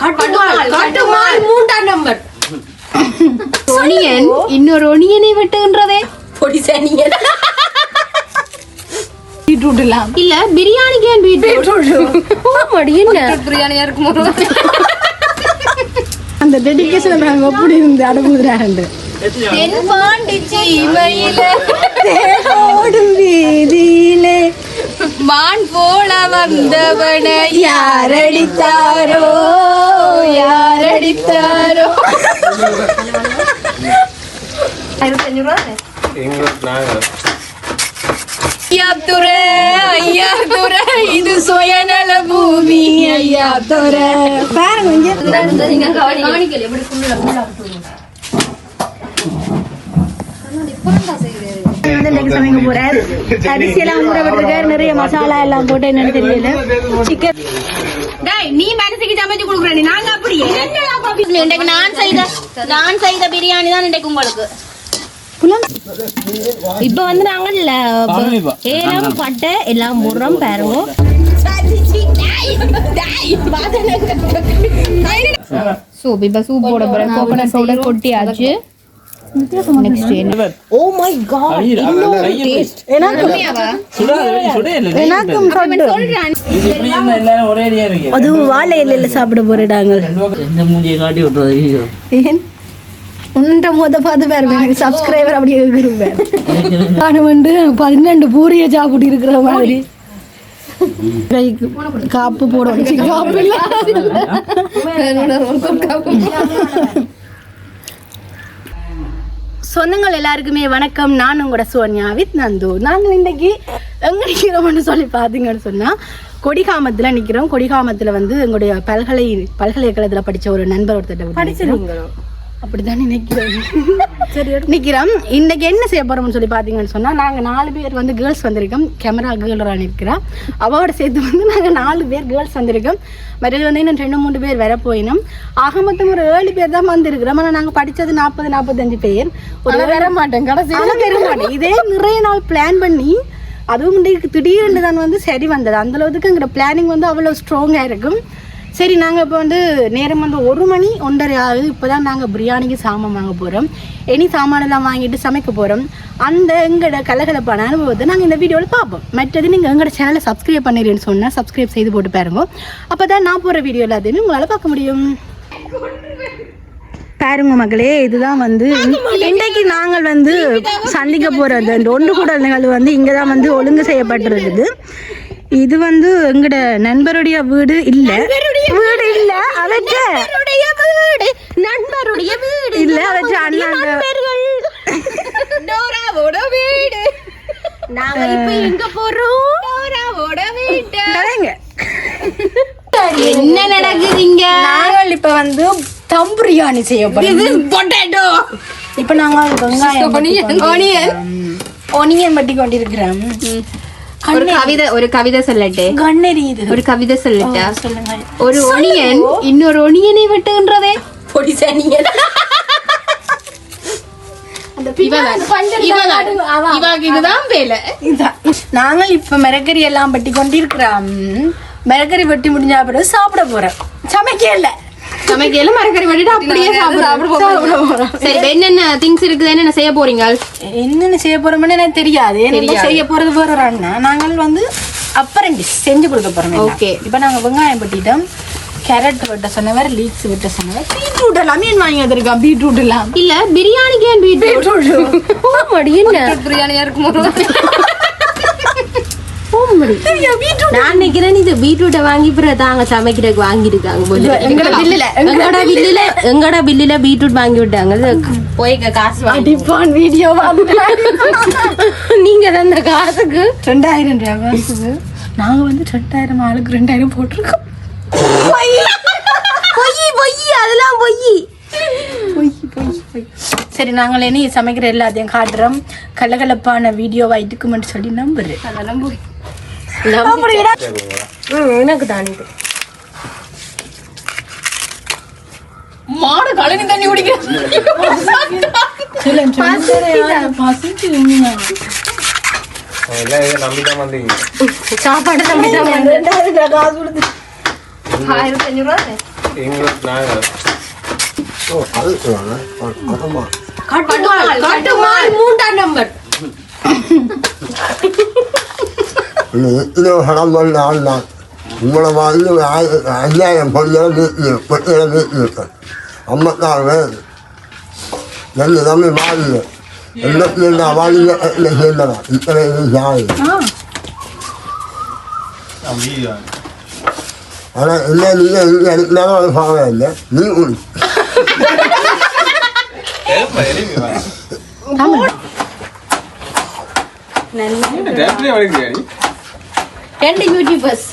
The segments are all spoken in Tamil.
கட்டுமால் மூன்றாம் நம்பர். ஒனியன் இன்னொரு ஒனியனை வெட்டுகின்றதே. பொடி சனியன் பீட்ரூட் இல்ல பிரியாணிக்கு ஏன் பீட்ரூட். என்ன? பிரியாணியா இருக்கும்? அந்த டெடிகேஷன் நாங்க எப்படி இருந்து அனுப்புகிறாங்க தென் பாண்டிச்சி மயில ஓடும் வீதியிலே. மான் போல வந்தவன யாரடித்தாரோ? யாரடித்தாரோ? ஐயா துறை ஐயா துறை இது சுயநல பூமி ஐயா துறை பாருங்க இங்க காணிக்கல் எப்படி ஃபுல்லா ஃபுல்லா வந்து இன்னைக்கு சமைக்க போறாரு. அரிசி எல்லாம் ஊற விட்டுருக்காரு நிறைய மசாலா எல்லாம் போட்டு என்னன்னு தெரியல. சிக்கன் டேய் நீ மனசுக்கு சமைச்சு கொடுக்குற நீ நாங்க அப்படியே இன்றைக்கு நான் செய்த நான் செய்த பிரியாணி தான் இன்றைக்கு உங்களுக்கு. இப்ப வந்து நாங்கல்ல ஏலம் பட்டை எல்லாம் முறம் பாருங்க சூப் இப்ப சூப் போட போறேன். கோகனட் பவுடர் கொட்டியாச்சு. நெக்ஸ்ட் என்ன ஓ மை காட் இன்னொரு டேஸ்ட் எனக்கும் சொட்டு அது வாழை இலையில சாப்பிட போறாங்க ஏன்? உன்ட முத பார்த்து பாருங்க எனக்கு சப்ஸ்கிரைபர் அப்படியே இருக்கிறேன் நான் வந்து பன்னெண்டு பூரிய சாப்பிட்டு இருக்கிற மாதிரி. கைக்கு காப்பு சி, காப்பு இல்ல. சொந்தங்கள் எல்லாருக்குமே வணக்கம். நான் உங்களோட சோனியா வித் நந்து. நாங்கள் இன்னைக்கு எங்க நிற்கிறோம்னு சொல்லி பார்த்தீங்கன்னு சொன்னா கொடிகாமத்தில் நிற்கிறோம் கொடிகாமத்தில் வந்து எங்களுடைய பல்கலை பல்கலைக்கழகத்தில் படிச்ச ஒரு நண்பர் ஒருத்தர் படிச்சிருக்கீங்களோ அப்படிதான் நினைக்கிறோம் சரி நிற்கிறோம் இன்னைக்கு என்ன செய்ய போறோம்னு சொல்லி பார்த்தீங்கன்னு சொன்னா நாங்க நாலு பேர் வந்து கேர்ள்ஸ் வந்திருக்கோம். கேமரா கேர்ளரா நிற்கிறா அவரோட சேர்த்து வந்து நாங்க நாலு பேர் கேர்ள்ஸ் வந்திருக்கோம். மற்றது வந்து இன்னும் ரெண்டு மூணு பேர் வர போயினோம். ஆக மொத்தம் ஒரு ஏழு பேர் தான் வந்திருக்கிறோம். ஆனால் நாங்கள் படிச்சது நாற்பது நாற்பத்தஞ்சு பேர். ஒரு வர மாட்டேன் கடைசி வர மாட்டேன் இதே நிறைய நாள் பிளான் பண்ணி அதுவும் இன்றைக்கு திடீர்னு தான் வந்து சரி வந்தது. அந்த அளவுக்கு எங்களோட பிளானிங் வந்து அவ்வளோ ஸ்ட்ராங்காக இருக்கும். சரி நாங்கள் இப்போ வந்து நேரம் வந்து ஒரு மணி ஒன்றரை ஆகுது. இப்போ தான் நாங்கள் பிரியாணிக்கு சாமான் வாங்க போகிறோம் எனி சாமானெல்லாம் வாங்கிட்டு சமைக்க போகிறோம் அந்த எங்களோட கலகலப்பான அனுபவத்தை நாங்கள் இந்த வீடியோவில் பார்ப்போம். மற்றது நீங்கள் எங்களோட சேனலை சப்ஸ்கிரைப் பண்ணிடுறேன்னு சொன்னால் சப்ஸ்கிரைப் செய்து போட்டு பாருங்க. அப்போ தான் நான் போகிற வீடியோ எல்லாத்தையுமே உங்களால் பார்க்க முடியும். பாருங்க மகளே இதுதான் வந்து இன்றைக்கு நாங்கள் வந்து சந்திக்க போகிற அந்த ஒன்று கூட நிகழ்வு வந்து இங்கே தான் வந்து ஒழுங்கு செய்யப்பட்டிருக்குது இது வந்து எங்கட நண்பருடைய வீடு இல்ல. வீடு இல்ல. அவற்ற வீடு. நண்பருடைய வீடு. இல்ல அவற்ற டோராவோட வீடு. நாங்க இப்ப எங்க போறோம்? டோராவோட வீடு. என்ன நடக்குதுங்க? நாங்கள் இப்ப வந்து தம் பிரியாணி செய்யப்படுறோம் பொட்டேட்டோ. இப்ப நாங்கள் வெங்காயம் ஆனியன் ஒனியன் பட்டி கொண்டிருக்கிறோம். ஒரு கவிதை ஒரு கவிதை சொல்லட்டே. கண்ணெறி இது. ஒரு கவிதை சொல்லட்டா. சொல்லுங்க. ஒரு ஒனியன் இன்னொரு ஒனியனை வெட்டுகின்றதே. பொடி சனியன். நாங்கள் இப்ப மிரக்கறி எல்லாம் பட்டி கொண்டிருக்கிறோம். மிரக்கறி வெட்டி முடிஞ்ச பிறகு சாப்பிட போறோம். சமைக்கல சமைக்கையில மரக்கறி வெட்டிட்டு அப்படியே சாப்பிடுறோம் சரி என்னென்ன திங்ஸ் இருக்குது? என்னென்ன செய்ய போறீங்க? என்னென்ன செய்ய போறோம்னு எனக்கு தெரியாது. என்ன செய்ய போறது அண்ணா. நாங்கள் வந்து அப்ரண்டிஸ் செஞ்சு கொடுக்க போறோம். Okay. இப்ப நாங்க வெங்காயம் வெட்டிட்டோம். கேரட் வெட்ட சொன்னவர் லீக்ஸ் வெட்ட சொன்னவர் பீட்ரூட் எல்லாம் மீன் வாங்கி வந்திருக்கான் பீட்ரூட் எல்லாம். இல்ல பிரியாணிக்கு ஏன் பீட்ரூட் ஆமாடி என்ன? இருக்கும் நான் நினைக்கிறேன் இது பீட்ரூட்டை வாங்கி பிறகு தாங்க சமைக்கிறதுக்கு வாங்கிருக்காங்க போல எங்கட பில்லுல எங்கட பில்லுல? எங்கட பில்லுல பீட்ரூட் வாங்கி விட்டாங்க? போய் காசு அடிப்பான் வீடியோ நீங்க அந்த காசுக்கு. ரெண்டாயிரம் ரூபாய் காசுக்கு. நாங்க வந்து ரெண்டாயிரம் ஆளுக்கு ரெண்டாயிரம் போட்டிருக்கோம். பொய். பொய் அதெல்லாம் பொய். பொய் பொய் பொய். சரி நாங்கள் இனி சமைக்கிற எல்லாத்தையும் காட்டுறோம். கலகலப்பான வீடியோவா இருக்குமென்னு சொல்லி நம்புறேன். அதெல்லாம் போய். எனக்கு தான் இது. மாடு கழனி தண்ணி வந்தீங்க. சாப்பாடு கட்டுமால் மூன்றாம் நம்பர். கடம்பல் நான் தான் உங்களை வந்து ஐயாயிரம் பொருள் வீட்டில் பெட்டியில் வீட்டில் இருக்கேன் ஐம்பத்தாறு பேர். ரெண்டு தம்பி மாறில எண்பத்தி ரெண்டு அவாலியில் எட்டில் சேர்ந்தவன். இத்தனை வீடியோ ஆனால் இல்லை நீங்கள் இங்கே எடுக்கலாம அது பார்க்க இல்லை. நீ? ரெண்டு யூடியூபர்ஸ்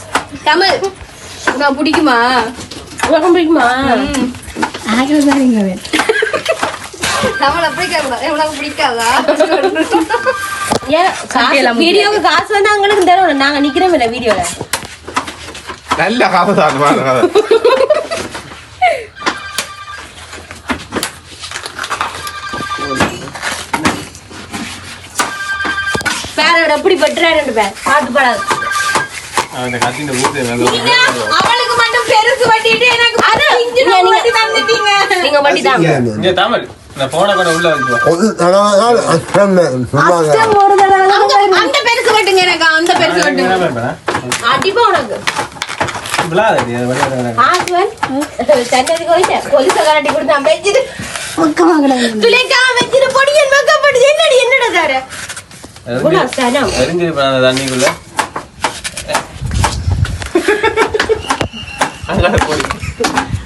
தமிழ். உனக்கு பிடிக்குமா? உனக்கும் பிடிக்குமா? தமிழை பிடிக்காதா உனக்கு பிடிக்காதா? ஏன் காசு வீடியோக்கு காசு வந்து அவங்களுக்கு தரும் நாங்க நிக்கிறோம் இல்ல வீடியோல நல்ல தான் பேரோட எப்படி பட்டுறாரு ரெண்டு பேர். பாட்டு பாடாது. அவன் கத்தின ஊத்து அவளுக்கு மட்டும் பெருசு வட்டிட்டு எனக்கு இஞ்சி வட்டி தந்துட்டீங்க. நீங்க வட்டி தான் இங்க தமிழ் இந்த போனை கூட உள்ள வச்சுவா ஒரு தடவை தான் அச்சம் சொன்னாங்க ஒரு தடவை அந்த- அந்த பெருசு வட்டுங்க எனக்கு அந்த பெருசு வட்டுங்க அடிப்பா உனக்கு. விழாதடி அது வழியாக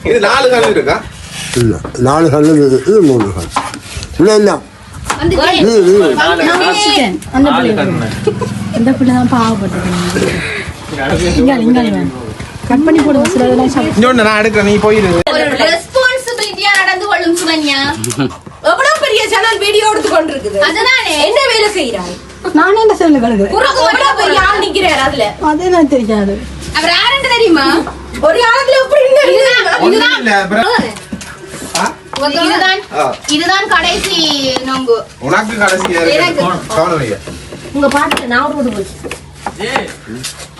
இது நாலு கல் இருக்கா? இல்லை நாலு கல் இருக்குது. மூணு கல். இல்லை இல்லை அந்த பிள்ளை. தான் கட் பண்ணி சில நான் எடுக்கிறேன். நீ போயிரு. ரெஸ்பான்சிபிலிட்டியா நடந்து கொள்ளும் சுகன்யா. எவ்வளவு பெரிய சேனல் வீடியோ எடுத்து கொண்டிருக்குது? அதுதானே என்ன வேலை செய்யறாங்க நானே இந்த செல்லு கிடக்குறேன் உனக்கு எவ்வளவு பெரிய ஆள் நிக்கிறாரு அதுல? அதே நான் தெரியாது. அவர் யாருன்னு தெரியுமா? ஒரு ஆளுல எப்படி இதுதான் இதுதான். இதுதான் கடைசி நோம்பு உனக்கு எனக்கு. கவனம் உங்க பாட்டுல நான் ஒரு போச்சு.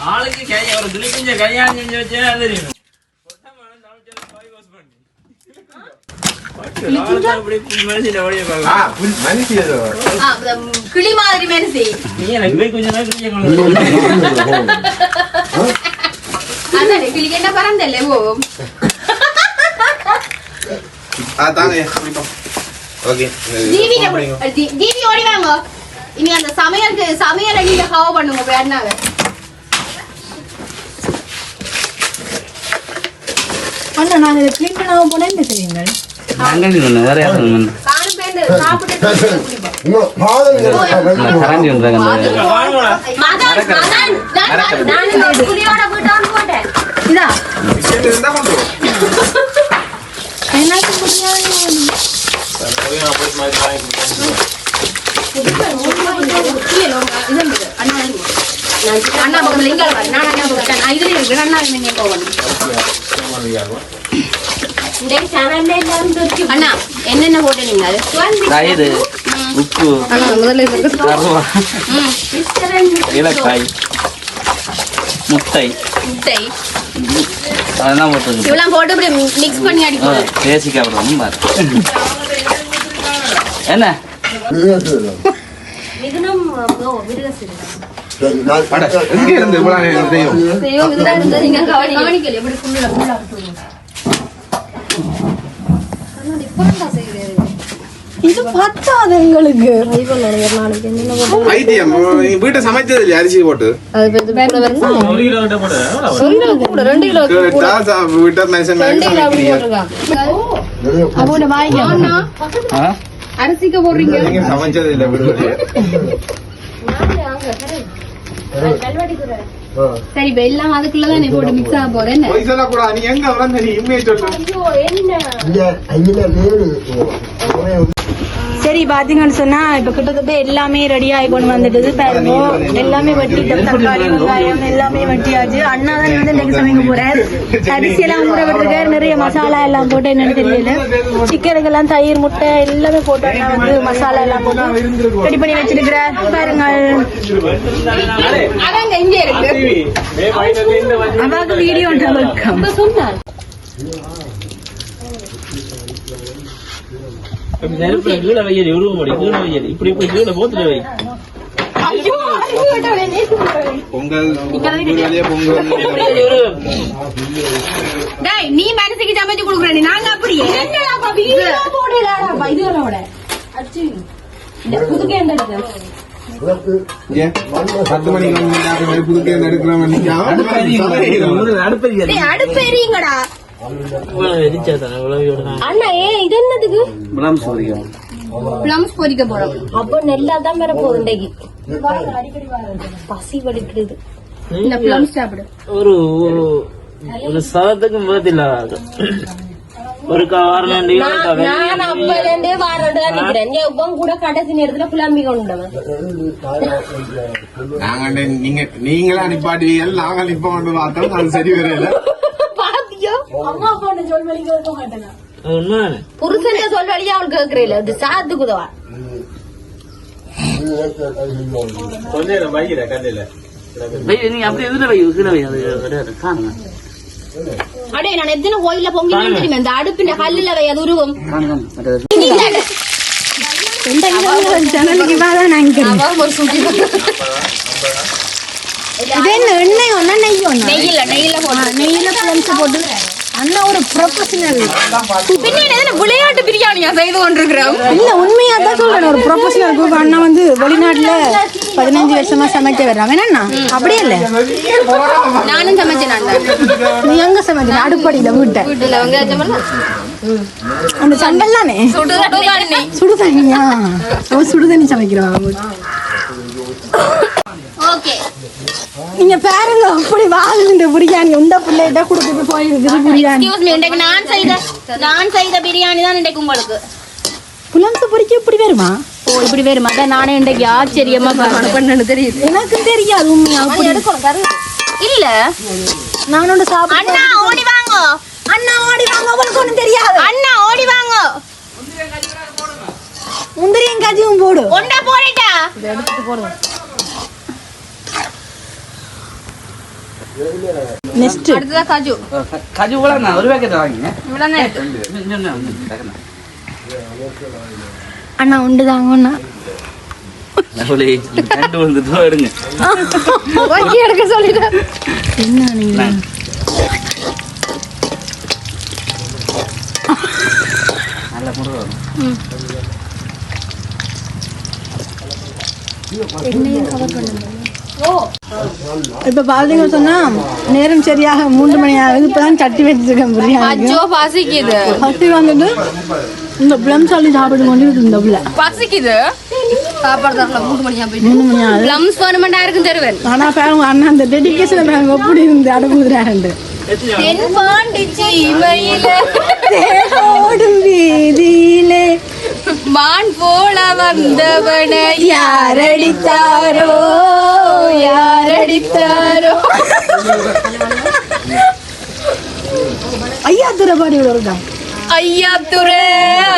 ஆளுக்கு கைய ஒரு துளி கொஞ்சம் கல்யாணம் செஞ்சு வச்சே தெரியும். மனுஷி கிளி மாதிரி மனசு நீ எனக்கு போய் கொஞ்ச நேரம் கிழிய கொண்டு வா. அதானே கிளிக்கு என்ன பறந்தல்ல ஓ தாங்க ஓகே ஜீவி ஜீ- ஜீவி ஓடி வாங்க இனி அந்த சமையலுக்கு சமையல் நீங்க ஹவ பண்ணுங்க பேர்னால அண்ணா இதை க்ளீன் பண்ணாம என்ன சாப்பிட்டு இதா அண்ணா பக்கத்துல இங்க. நான் அண்ணா பக்கத்துல நான் இதுல இருக்கிறேன் அண்ணா நீங்க போகணும் அண்ணா என்னென்ன போட்டு நீங்க அது தயிர் உப்பு அண்ணா முதல்ல இதுக்கு கருவா ம், இலக்காய் முட்டை முட்டை அதெல்லாம் போட்டு இவெல்லாம் போட்டு இப்படி மிக்ஸ் பண்ணி அடிக்கணும். பேசிக்க அப்புறம் பாரு. என்ன? கவனிக்கல. எப்படி ஃபுல்லா ஃபுல்லா இது பத்தாது எங்களுக்கு. நீங்க வீட்டை சமைச்சது இல்லையா அரிசி போட்டு? ரெண்டு கிலோ வீட்டை ஆ? அரிசிக்கு போடுறீங்க நீங்க சமைச்சது இல்ல சரி இப்ப எல்லாம் அதுக்குள்ளதான் நீ போட்டு மிக்ஸ் ஆக போறேன் நீ எங்க வளர்ந்த நீ உண்மையை சொல்லு. சரி பாத்தீங்கன்னு சொன்னா இப்ப கிட்டத்தட்ட எல்லாமே ரெடி ஆகி கொண்டு வந்துட்டது. பாருங்க எல்லாமே வெட்டி தக்காளி வெங்காயம் எல்லாமே வெட்டியாச்சு. அண்ணா தான் வந்து இன்னைக்கு சமைக்க போறாரு. அரிசி எல்லாம் ஊற விட்டுருக்காரு. நிறைய மசாலா எல்லாம் போட்டு என்னன்னு தெரியல. சிக்கனுக்கு எல்லாம் தயிர் முட்டை எல்லாமே போட்டு அண்ணா வந்து மசாலா எல்லாம் போட்டு ரெடி பண்ணி வச்சிருக்கிறார். பாருங்க. அதாங்க இங்க இருக்கு. அவாக்கு வீடியோ வெல்கம் நெருப்புல கீழே வையது உருவ முடியும் கீழே வையது இப்படி இப்படி கீழே போத்துல வை. நீ மனசுக்கு சமைச்சு கொடுக்குற நீ நாங்க அப்படியே ஏன்? பத்து மணிக்கு புதுக்கே எடுக்கிறவன் அடுப்பதி அண்ணா ஏ இது என்னதுக்கு? சொல்லிக்கிறோம் பிளம்ஸ் பொரிக்க போறோம். அப்போ நெல்லா தான் பெற போகுது பசி வலிக்குது. இந்த பிளம்ஸ் சாப்பிடு. ஒரு ஒரு ஒரு சதத்துக்கும் பதிலா ஒரு வாரம் நான் அப்பல இருந்தே வாரண்டு தான் நிக்கிறேன். உன் கூட கடைசி நேரத்துல புலம்பி கொண்டவன். நாங்க நீங்க நீங்களா நிப்பாட்டுவீங்க நாங்க நிப்ப வந்து பார்த்தோம். அது சரி வரையில. அம்மா அப்பா சொல் வழி கேட்க உண்மைதானே புருஷன் சொல் வழியா அவள் கேக்குறீல அது சாத்துக்கு உதவா கொஞ்சம் வைக்கிற கல்லில நீங்க அப்படி எதுல வை கீழே வை அது கிடையாது காணுங்க. அடே நான் எத்தனை கோயில்ல பொங்கி தெரியுமா இந்த அடுப்பின் கல்லுல வை அது உருவம். ஜனலுக்கு தான் நினைக்கிறேன் இது என்ன எண்ணெய் ஒன்னா நெய் ஒன்னா நெய்யில நெய்யில போட்டு நெய்யில பிளம்ஸ் போட்டு. அண்ணா ஒரு ப்ரொஃபஷனல் பின்ன விளையாட்டு பிரியாணியா செய்து கொண்டிருக்கிறோம் இல்ல உண்மையா தான் சொல்றேன். ஒரு ப்ரொஃபஷனல் குரூப் அண்ணா வந்து வெளிநாட்டுல பதினஞ்சு வருஷமா சமைக்க வர்றாங்க என்னண்ணா அப்படியே இல்ல. நானும் சமைச்சேன் நீ எங்க சமைக்கிற அடுப்படியில வீட்டை. வீட்டுல அந்த சண்டல் தானே? சுடு தண்ணி. சுடு தண்ணியா? ஓ சுடு தண்ணி சமைக்கிறோம் ஓகே. நீங்க பாருங்க அப்படி வாங்குகின்ற பிரியாணி. உண்ட பிள்ளைகிட்ட கொடுத்துட்டு போயிருக்குது பிரியாணி. இன்றைக்கு நான் செய்த நான் செய்த பிரியாணி தான் இன்றைக்கு உங்களுக்கு. புலம்ஸ் பொரிக்க இப்படி வருமா? ஓ இப்படி வேறு அதான் நானே இன்றைக்கு ஆச்சரியமா பண்ணு தெரியுது. எனக்கு தெரியாது உண்மையா? அப்படி. இல்ல. நானோட சாப்பிட அண்ணா ஓடி வாங்க. அண்ணா ஓடி வாங்க. உங்களுக்கு ஒண்ணும் தெரியாது. அண்ணா ஓடி வாங்க. முந்திரியும் காஜியும் போடு. ஒண்டா போறேட்டா நெக்ஸ்ட் அடுத்ததா காஜு. கஜு கூட நான் ஒரு பேக்கெட் இருக்கு அண்ணா உண்டு தாங்க அண்ணா ரெண்டு வந்து எடுங்க. வாங்கி எடுக்க சொல்லிட்டேன் என்ன நீங்க நல்ல முறை வரும் இப்ப பாத்தீங்க சொன்னா நேரம் சரியாக மூன்று மணி ஆகுது. இப்பதான் சட்டி வச்சிருக்கேன் பிரியாணி பசிக்குது. பசி வந்துட்டு இந்த பிளம் சொல்லி சாப்பிட்டு கொண்டு இந்த பிள்ளை. பசிக்குது. சாப்பாடு மூணு போய் மூணு மணி ஆகுது. பிளம்ஸ் வேணுமெண்டா இருக்கும் தருவேன் ஆனா பாருங்க அண்ணா அந்த டெடிக்கேஷன் பாருங்க எப்படி இருந்து அடங்குதுறாண்டு தென் வீதியிலே மான் போல வந்தவனை யாரடித்தாரோ? யாரடித்தாரோ? ஐயா துறபாடி விடுறதா ஐயா துறை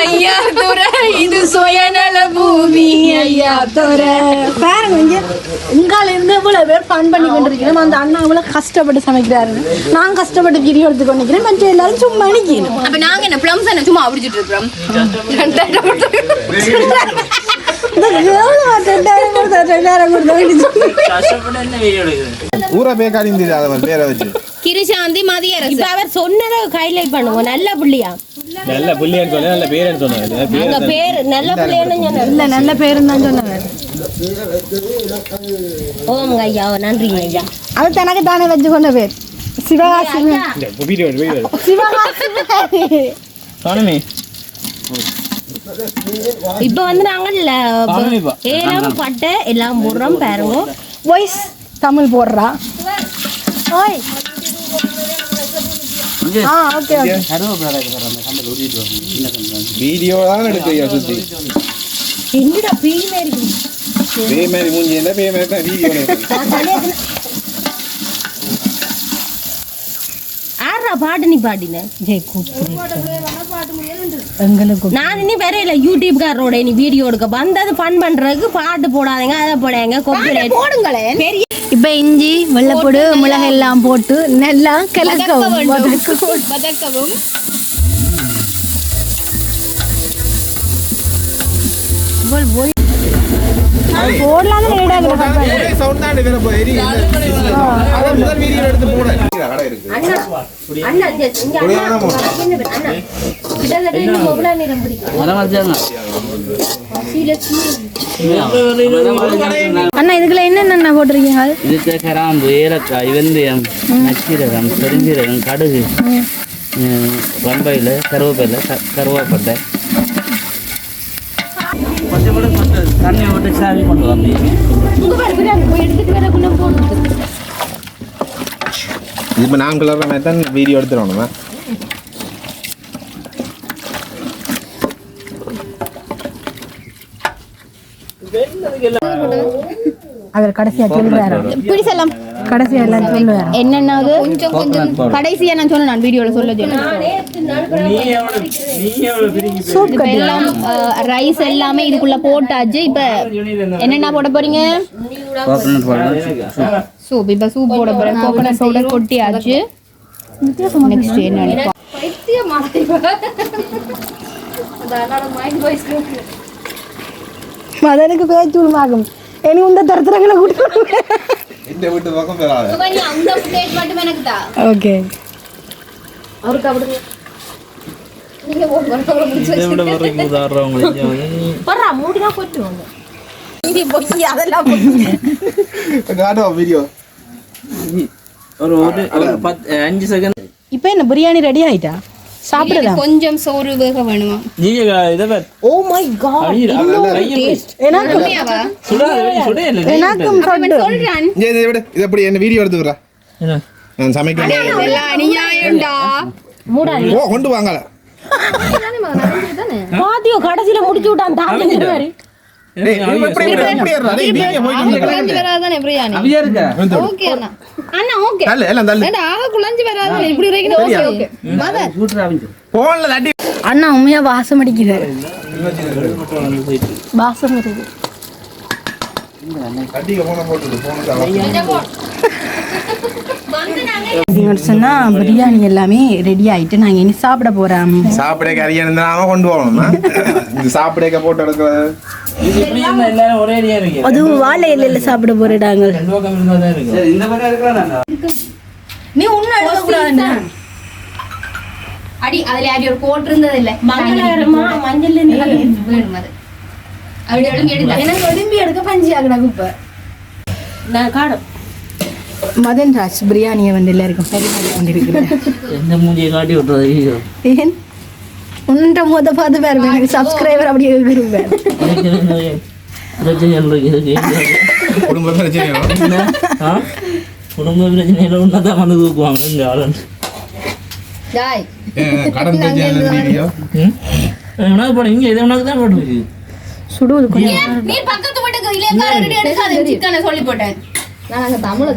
ஐயா துறை இது சுயநல பூமி ஐயா துறை பாருங்க இங்க இங்கால இருந்து இவ்வளவு பேர் ஃபன் பண்ணி கொண்டிருக்கிறோம். அந்த அண்ணா இவ்வளவு கஷ்டப்பட்டு சமைக்கிறாரு. நான் கஷ்டப்பட்டு வீடியோ எடுத்து கொண்டிருக்கிறேன். மற்ற எல்லாரும் சும்மா நிக்கணும் அப்ப நாங்க என்ன பிளம்ஸ் என்ன சும்மா அடிச்சிட்டு இருக்கிறோம்? ஊரா தெரியாது அவன் பேரை வச்சு. கிருஷாந்தி மதியரசு இப்ப அவர் சொன்னதை ஹைலைட் பண்ணுவோம் நல்ல புள்ளியா? நல்ல புள்ளியன்னு சொன்னேன் நல்ல பேரன்னு சொன்னேன் அங்க பேர் நல்ல புள்ளியான்னு சொன்னார். இல்ல நல்ல பேரும் தான் சொன்னவர் ஓம் ஐயா நன்றிங்க ஐயா. அது தனக்கு தானே வச்சு கொண்ட பேர். சிவகாசி சிவகாசி காணுமே. இப்ப வந்து நாங்க காணுமேப்பா ஏலம் பட்டை எல்லாம் போடுறோம் பாருங்க வாய்ஸ் தமிழ் போடுறா. ஓய். வீடியோ தான் எடுக்கையா சுத்தி என்னடா பேய் மாதிரி பேய் மாதிரி மூஞ்சி என்ன பேய் மாதிரி தான் வீடியோ ஆறா பாட்டு நீ பாடின. ஜெய் எங்களுக்கு நான் இனி வரையில யூடியூப்காரரோட நீ வீடியோ எடுக்க வந்தது ஃபன் பண்றதுக்கு பாட்டு போடாதீங்க அதை போடாங்க போடுங்களேன். பெரிய இப்போ இஞ்சி வெள்ளைப்பொடு மிளகாய் எல்லாம் போட்டு நல்லா கிளக்கவும் வதக்கவும். போடலாம் லேடாக சவுண்ட் தான் வேற போய் எரி அத முதல் வீடியோ எடுத்து போட. கடை இருக்கு. அண்ணா இதுக்குள்ள என்னென்ன போட்டிருக்கீங்க? இதுக்கு கிராம்பு ஏலக்காய் வெந்தயம் நச்சீரகம் பெருஞ்சீரகம் கடுகு வம்பையில் கருவேப்பிலை க- கருவேப்பட்டை கொஞ்சம் கூட கொஞ்சம் தண்ணி விட்டு சாவி கொண்டு வந்தீங்க. இப்போ நான் கிளற மாதிரி தான் வீடியோ எடுத்துடணுமா அவர் கடைசியா சொல்லுவாரு இப்படி செல்லம் கடைசியா எல்லாம் சொல்லுவாரு. என்னென்னது கொஞ்சம் கொஞ்சம் கடைசியா நான் சொன்னேன் நான் வீடியோல சொல்ல சொன்னேன் எல்லாம் ரைஸ் எல்லாமே இதுக்குள்ள போட்டாச்சு. இப்ப என்னென்ன போட போறீங்க? சூப். இப்ப சூப் போட போறேன். கோகனட் பவுடர் கொட்டியாச்சு. நெக்ஸ்ட் என்ன? மதனுக்கு பேச்சு உருவாகும். இனி இந்த தரத்துறங்களை கூட்டு இந்த வீட்டு பக்கம் பெறாத அந்த பிளேட் மட்டும் எனக்கு சாப்பிடுதா கொஞ்சம் சோறு வேக வேணுமா? நீங்க இதை. ஓ மை காட் எனக்கு சுடாத சுடே இல்லை எனக்கும் சொட்டு. சொல்றான். இதை விடு. இதை அப்படி என்ன வீடியோ எடுத்துக்கிறா? என்ன? நான் சமைக்க அநியாயம்டா. ஓ கொண்டு வாங்கல. பாத்தியோ கடைசியில முடிச்சு விட்டான் தாண்டி மாதிரி அண்ணா. உண்மையா வாசம் அடிக்குது. வாசம் வருது. தட்டிக்க போன போட்டு போன பார்த்தீங்கன்னு சொன்னா பிரியாணி எல்லாமே ரெடி ஆயிட்டு நாங்க இனி சாப்பிட போறோம். சாப்பிட கறியா இருந்தாலும் கொண்டு போகணும்னா இது சாப்பிட போட்டு எடுக்கிறது. இது எப்படி இருந்தா எல்லாரும் ஒரே ஏரியா இருக்கு அது வாழை இலையில சாப்பிட போறாங்க இந்த நீ உன்ன எடுக்க அடி அதுல யாரி ஒரு கோட் இருந்தது இல்ல. மங்களகரமா மஞ்சள் வேணும் அது? அப்படி எடுங்க எனக்கு விரும்பி எடுக்க பஞ்சு ஆகுடா இப்ப நான் காடும் மதன் ராஜ் பிரியாணியை வந்து எல்லாருக்கும் பரிமாறி கொண்டிருக்கிறேன் எந்த மூஞ்சியை காட்டி விட்டுறது ஏன்? உன்னிட்ட மொத பார்த்து பாருங்க எனக்கு சப்ஸ்கிரைபர் அப்படியே விரும்புவேன் பிரச்சனை இருக்கு குடும்ப பிரச்சனையோ ஆ? குடும்ப பிரச்சனையில ஒன்றதான் வந்து தூக்குவாங்க இந்த கடன் பிரச்சனை ம்? உனக்கு போட இங்க இது உனக்கு தான் போட்டுருக்கு. சுடுவது கொஞ்சம் நீ பக்கத்து வீட்டுக்கு இளையக்காரர்கிட்ட எடுக்காத சிக்கனை சொல்லி போட்டேன். நான் அங்க தமிழ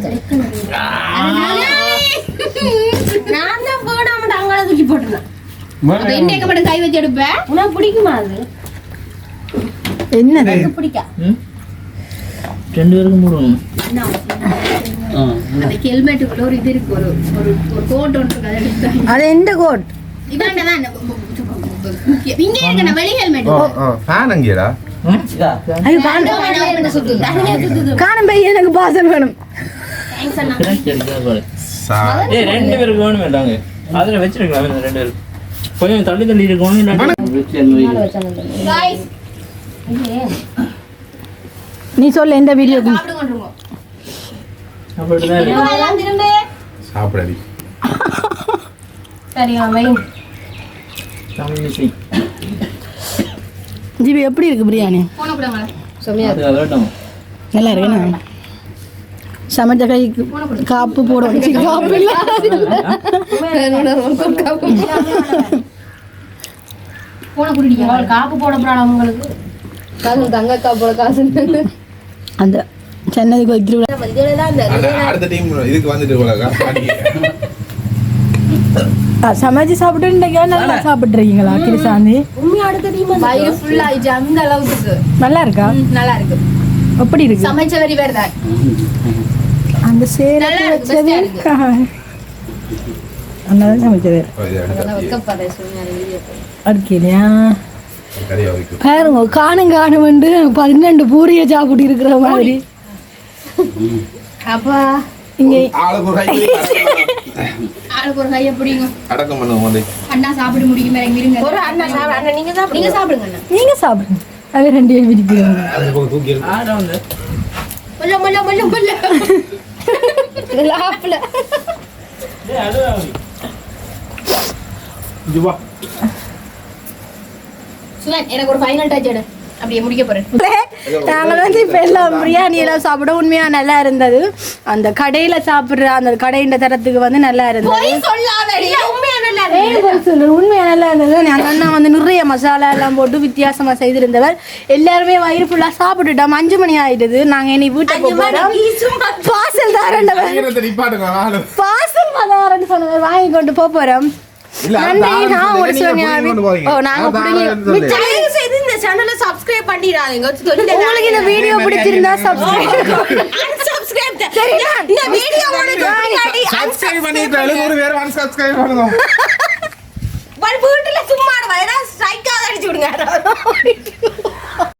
நான் தான் போடாம அங்கால தூக்கி போட்டுருந்தேன் அப்ப இன்னைக்கு மட்டும் கை வச்சு எடுப்பேன் உனக்கு பிடிக்குமா அது? எனக்கு பிடிக்கா? ரெண்டு பேருக்கும் போடணும் ஹெல்மெட்டுக்குள்ள ஒரு இது இருக்கு ஒரு ஒரு ஒரு கோட் ஒன்று இருக்கு அதை எடுத்து அது எந்த கோட் இதாண்ட தான் இங்க இருக்கு வெளி ஹெல்மெட் ஃபேன் அங்கேடா காணும். பையன் எனக்கு பாசல் வேணும். ரெண்டு பேருக்கு வேணும் வேண்டாங்க அதுல வச்சிருக்கலாம் ரெண்டு பேரும் கொஞ்சம் தள்ளி தள்ளி இருக்கணும் நீ சொல்ல எந்த வீடியோ சாப்பிடாதீங்க சரியா ஜிபி எப்படி இருக்கு பிரியாணி. நல்லா இருக்குண்ணா சமைச்ச கைக்கு காப்பு போடும் சி, காப்பு இல்ல. போட அந்த சென்னை கோயில் சமைச்சு சாப்பிட்டு நல்லா சாப்பிட்றீங்களா கிருசாந்தி நல்லா இருக்கா? நல்லா இருக்கு. எப்படி இருக்கு? சமைச்ச வரி வேறு அந்த சேர வச்சது நல்லா சமைச்சது வைக்கும் பாருங்க காணும் காணும் வந்து பன்னெண்டு பூரிய சாப்பிட்டு இருக்கிற மாதிரி. அப்பா. இங்க ஆளுக்கு ஒரு கையை பிடிங்க அடக்கம் பண்ணுவோம் வந்து அண்ணா சாப்பிட்டு முடிக்கும் மேலே இருங்க ஒரு அண்ணா சாப்பிடு அண்ணா நீங்க சாப்பிடுங்க. நீங்க சாப்பிடுங்க அண்ணா. நீங்க சாப்பிடுங்க. அது ரெண்டு பேரும் விரிப்பிடுவாங்க ஆடா வந்து. முல்ல முல்ல முல்ல முல்ல. லாப்ல டேய், அழுவா அவரு. சுதன் எனக்கு ஒரு ஃபைனல் டச் எடு. அப்படியே முடிக்க போறேன். நாங்கள் வந்து இப்போ எல்லாம் பிரியாணி எல்லாம் சாப்பிட உண்மையா நல்லா இருந்தது. அந்த கடையில சாப்பிடுற அந்த கடையின் தரத்துக்கு வந்து நல்லா இருந்தது. சொல்லாதடி. உண்மையா நல்லா இருந்தது. அந்த அண்ணா வந்து நிறைய மசாலா எல்லாம் போட்டு வித்தியாசமா செய்திருந்தவர். எல்லாருமே வயிறு ஃபுல்லா சாப்பிட்டுட்டோம். அஞ்சு மணி ஆயிடுது. நாங்க இனி வீட்டுக்கு போறோம். பார்சல் தாரண்டவர். பார்சல் தாரன்னு சொன்னவர். வாங்கி கொண்டு போக இந்த சேனலை சப்ஸ்கிரைப் பண்ணிடாதீங்க. உங்களுக்கு இந்த வீடியோ பிடிச்சிருந்தா சப்ஸ்கிரைப் unsubscribe தான். இந்த வீடியோ உங்களுக்கு சப்ஸ்கிரைப் பண்ணிட்டு எழுநூறு பேர் ஒன் சப்ஸ்கிரைப் பண்ணுங்க வீட்டுல சும்மா வயதா ஸ்ட்ரைக்காக அடிச்சு விடுங்க.